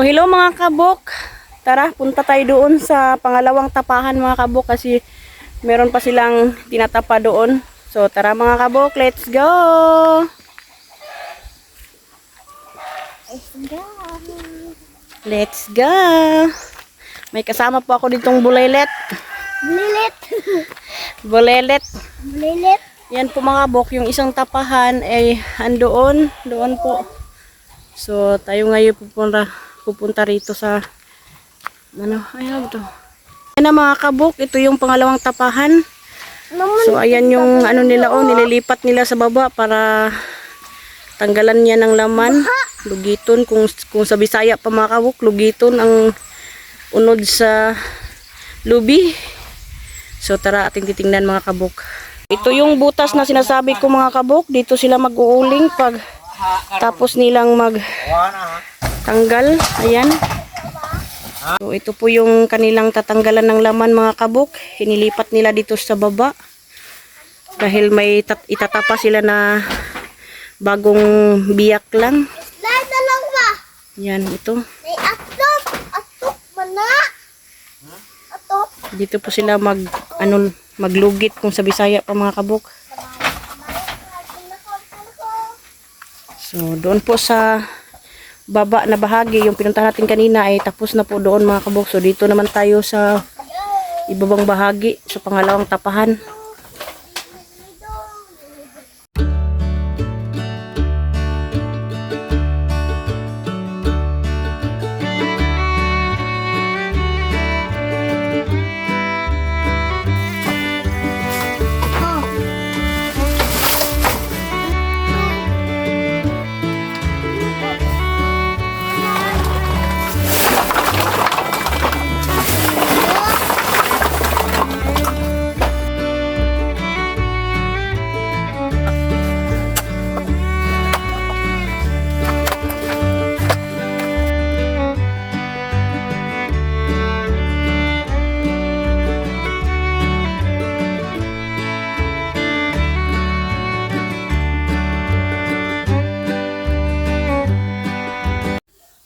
So hello mga kabok. Tara, punta tayo doon sa pangalawang tapahan mga kabok kasi meron pa silang tinatapa doon. So tara mga kabok, let's go! Let's go! May kasama po ako ditong bulaylet. Blilit. Bulaylet. Blilit. Yan po mga kabok, yung isang tapahan ay andoon, doon po. So tayo ngayon pupunta, pupunta rito sa ano, ayun to. Yan na mga kabok, ito yung pangalawang tapahan. So ayan yung ano nila oh, nililipat nila sa baba para tanggalan niya ng laman. Lugiton kung kung sa Bisaya pa mga kabok, lugiton ang unod sa lubi. So tara ating titingnan mga kabok. Ito yung butas na sinasabi ko mga kabok, dito sila mag-uuling pag tapos nilang mag tanggal. Ayan. So ito po yung kanilang tatanggalan ng laman mga kabok. Hinilipat nila dito sa baba. Dahil may tat- itatapa sila na bagong biyak lang. Yan, ito. May atok. Atok mana. Atok. Dito po sila mag ano maglugit kung sa Bisaya pa mga kabok. So doon po sa baba na bahagi yung pinuntahan natin kanina ay tapos na po doon mga kabok. So dito naman tayo sa ibabang bahagi sa pangalawang tapahan.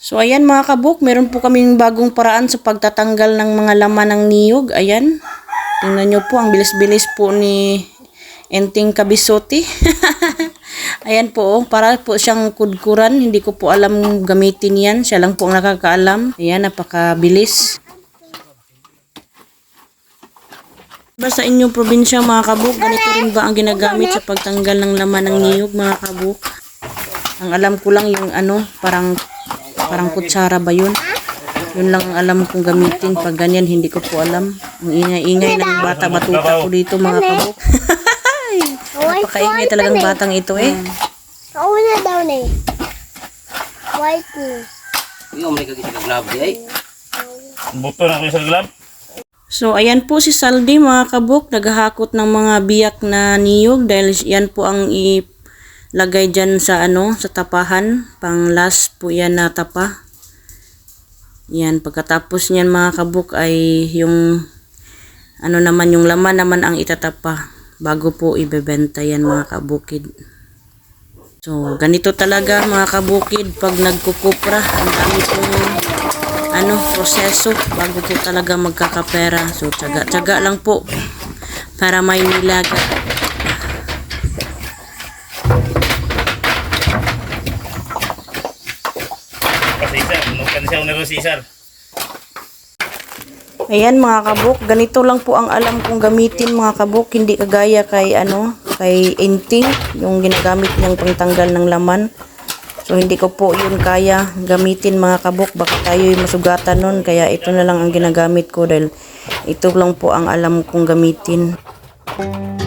So ayan mga kabuk, meron po kaming bagong paraan sa pagtatanggal ng mga laman ng niyog. Ayan. Tingnan nyo po, ang bilis-bilis po ni Enting Kabisote. ayan po, oh, para po siyang kudkuran. Hindi ko po alam gamitin yan. Siya lang po ang nakakaalam. Ayan, napakabilis. Ba sa inyong probinsya mga kabuk, ganito rin ba ang ginagamit sa pagtanggal ng laman ng niyog mga kabuk? Ang alam ko lang yung ano, parang parang kutsara ba yun? Yun lang ang alam kong gamitin. Pag ganyan, hindi ko po alam. Ang ingay-ingay ng bata, batuta ko dito mga kabuk. Napakaingay talagang batang ito eh. Kauna daw na eh. White ni. Yung ng glove di ay. Buto na ko sa glove. So, ayan po si Saldi mga kabuk. Naghahakot ng mga biyak na niyog dahil yan po ang ilagay dyan sa ano, sa tapahan. Pang last po yan na tapa. Yan, pagkatapos niyan mga kabuk ay yung ano naman, yung laman naman ang itatapa bago po ibebenta yan mga kabukid. So, ganito talaga mga kabukid pag nagkukupra. Ang dami pong ano, proseso bago po talaga magkakapera. So, tsaga-tsaga lang po para may nilaga. Nukan siya unang si Isar. Ayan mga kabuk, ganito lang po ang alam kong gamitin mga kabuk, hindi kagaya kay ano, kay inting, yung ginagamit niyang pangtanggal ng laman. So hindi ko po yun kaya gamitin mga kabuk, baka tayo masugatan nun, kaya ito na lang ang ginagamit ko dahil ito lang po ang alam kong gamitin. Ate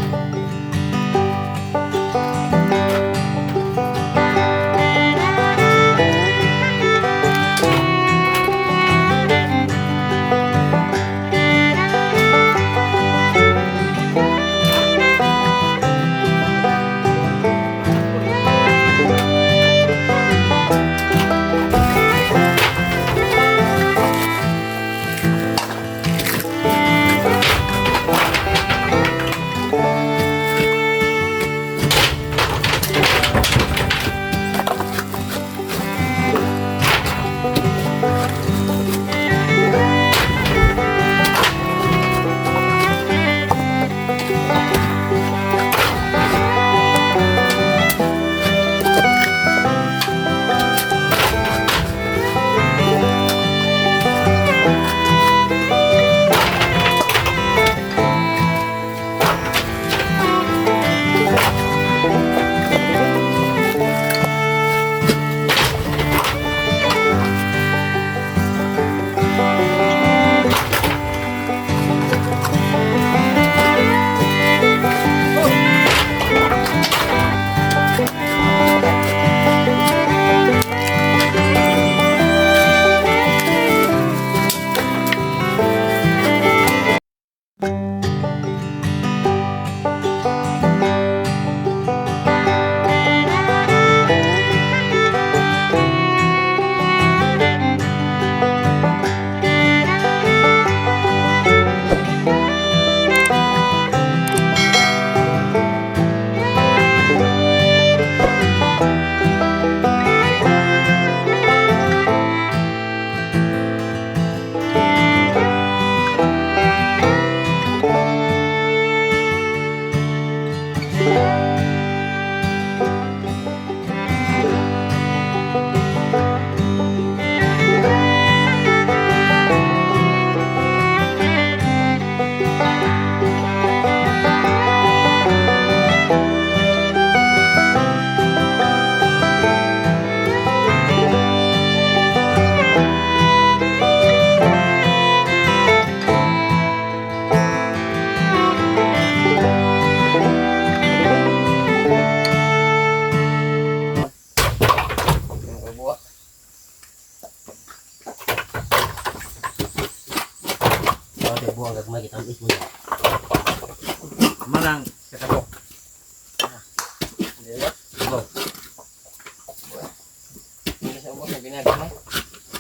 Na ginagawa.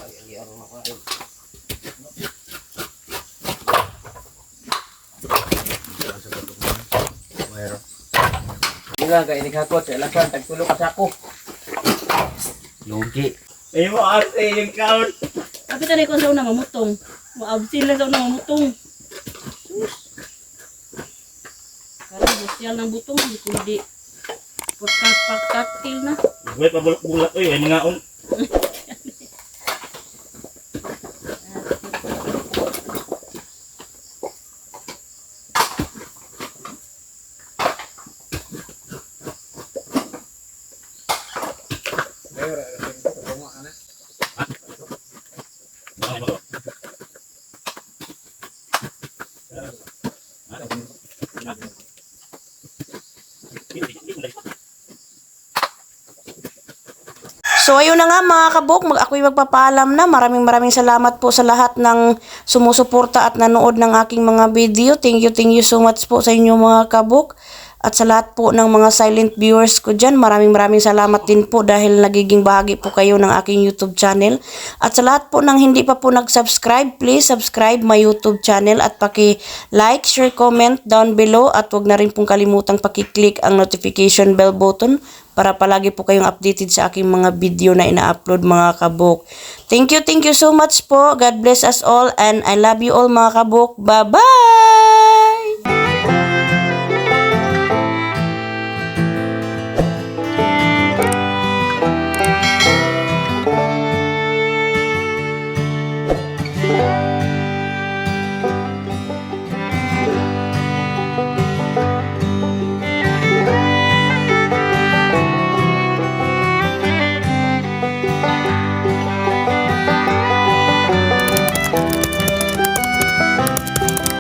Ay, ay, ay, ay, ay. Mayroon. Ila kay ini kakot sa ilakan tagtulo ka sa ako. Lugi. Eh mo arte yung count. Kapit na ko sa una mamutong. Maabsin lang sa una mamutong. Karang busyal ng butong, hindi kundi pagkaktil na. Wait, pabulak-bulak. Uy, ay mga So ayun na nga mga kabok, mag ako'y magpapaalam na. Maraming maraming salamat po sa lahat ng sumusuporta at nanood ng aking mga video. Thank you, thank you so much po sa inyo mga kabok. At sa lahat po ng mga silent viewers ko dyan, maraming maraming salamat din po dahil nagiging bahagi po kayo ng aking YouTube channel. At sa lahat po ng hindi pa po nag-subscribe, please subscribe my YouTube channel at paki-like, share, comment down below at wag na rin pong kalimutang paki-click ang notification bell button para palagi po kayong updated sa aking mga video na ina-upload mga kabok. Thank you, thank you so much po. God bless us all and I love you all mga kabok. Bye-bye!